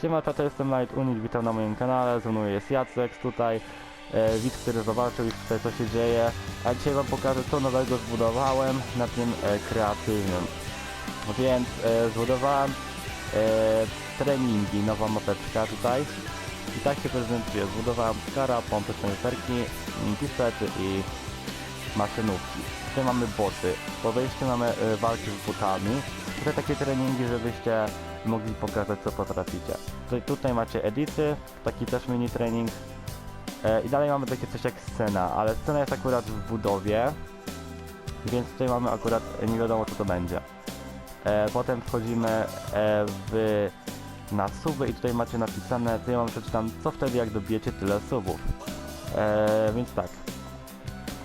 Siema, to jestem Light Unit, witam na moim kanale, ze mną jest Jacek tutaj, e, widz, który zobaczył już tutaj co się dzieje, a dzisiaj wam pokażę co nowego zbudowałem na tym e, kreatywnym. Więc e, zbudowałem e, treningi, nowa mapeczka tutaj i tak się prezentuje. Zbudowałem skara, pompy, mm, pistolety i maszynówki. Tutaj mamy boty. Po wejściu mamy e, walki z botami. Tutaj takie treningi, żebyście mogli pokazać co potraficie. Tutaj, tutaj macie edity, taki też mini trening. E, I dalej mamy takie coś jak scena, ale scena jest akurat w budowie. Więc tutaj mamy akurat e, nie wiadomo co to będzie. E, potem wchodzimy e, w na suby i tutaj macie napisane, to ja wam przeczytam, co wtedy jak dobijecie tyle subów. E, więc tak,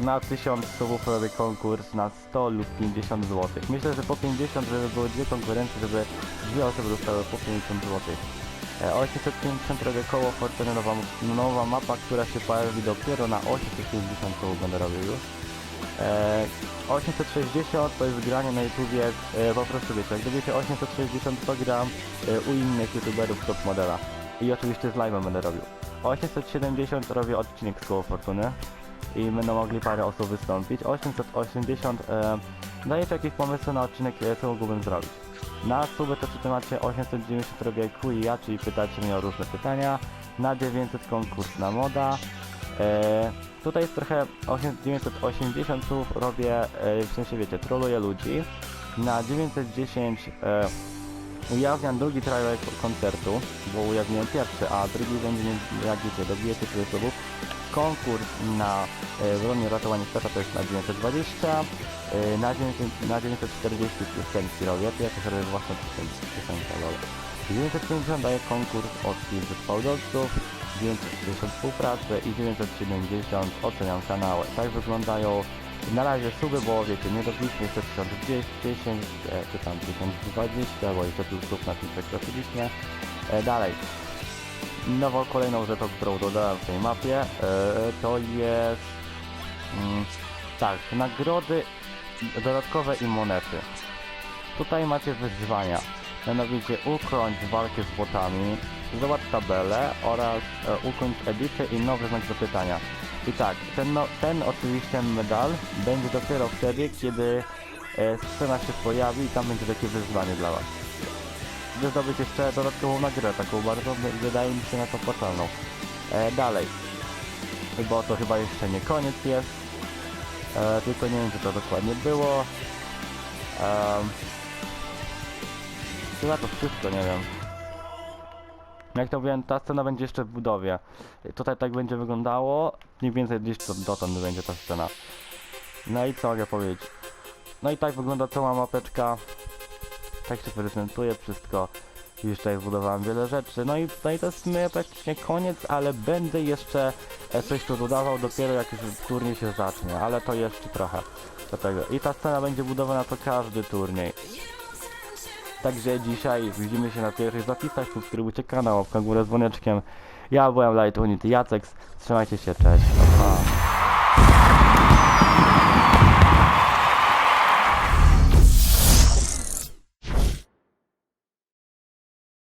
na 1000 subów robię konkurs na 100 lub 50 zł. Myślę, że po 50, żeby były dwie konkurencje, żeby dwie osoby dostały po 50 zł. E, 850 robię koło Fortuny, nowa, nowa mapa, która się pojawi dopiero na 850 koło będę robił już. E, 860 to jest granie na YouTubie, e, po prostu wiecie, jak dobiecie 860 to gram e, u innych YouTuberów top modela. I oczywiście z live'em będę robił. 870 robię odcinek z koło Fortuny i będą mogli parę osób wystąpić. 880 e, dajecie jakieś pomysły na odcinek, e, co mógłbym zrobić. Na suby to tutaj macie 890 robię ja, czyli pytacie mnie o różne pytania. Na 900 konkurs na moda. E, tutaj jest trochę 8, 980 słów robię, e, w sensie wiecie, troluję ludzi. Na 910 e, ujawniam drugi trailer koncertu, bo ujawniłem pierwszy, a drugi będzie, jak wiecie, dobijecie tyle słów konkurs na e, bronię ratowanie świata to jest na 920, e, na, 900, na 940 piosenki robię, to ja też robię własną piosenkę, lol. 950 daje konkurs od firmy fałdowców, 960 współpracę i 970 oceniam kanały. Tak wyglądają na razie suby, bo wiecie, nie dobiliśmy jeszcze 1210, e, czy tam 1020, bo jeszcze tu sub na tym przekroczyliśmy. E, dalej, nową kolejną rzeczą, którą dodałem w tej mapie, e, to jest mm, tak, nagrody dodatkowe i monety. Tutaj macie wyzwania, mianowicie ukończ walkę z botami, zobacz tabelę oraz e, ukończ edycję i nowy znak zapytania. I tak, ten, no, ten oczywiście medal będzie dopiero wtedy, kiedy e, scena się pojawi i tam będzie takie wyzwanie dla was by zdobyć jeszcze dodatkową nagrodę, taką bardzo, wydaje mi się, na to płacalną. E, dalej, bo to chyba jeszcze nie koniec jest, e, tylko nie wiem, czy to dokładnie było. E, chyba to wszystko, nie wiem. Jak to wiem, ta scena będzie jeszcze w budowie. Tutaj tak będzie wyglądało, mniej więcej gdzieś to dotąd będzie ta scena. No i co mogę powiedzieć? No i tak wygląda cała mapeczka tak się prezentuje wszystko. Już tutaj zbudowałem wiele rzeczy. No i tutaj to jest praktycznie koniec, ale będę jeszcze e, coś tu dodawał dopiero jak już turniej się zacznie, ale to jeszcze trochę do tego. I ta scena będzie budowana to każdy turniej. Także dzisiaj widzimy się na pierwszych zapisach, subskrybujcie kanał, łapka górę z dzwoneczkiem. Ja byłem Light Unity Jacek, trzymajcie się, cześć, pa.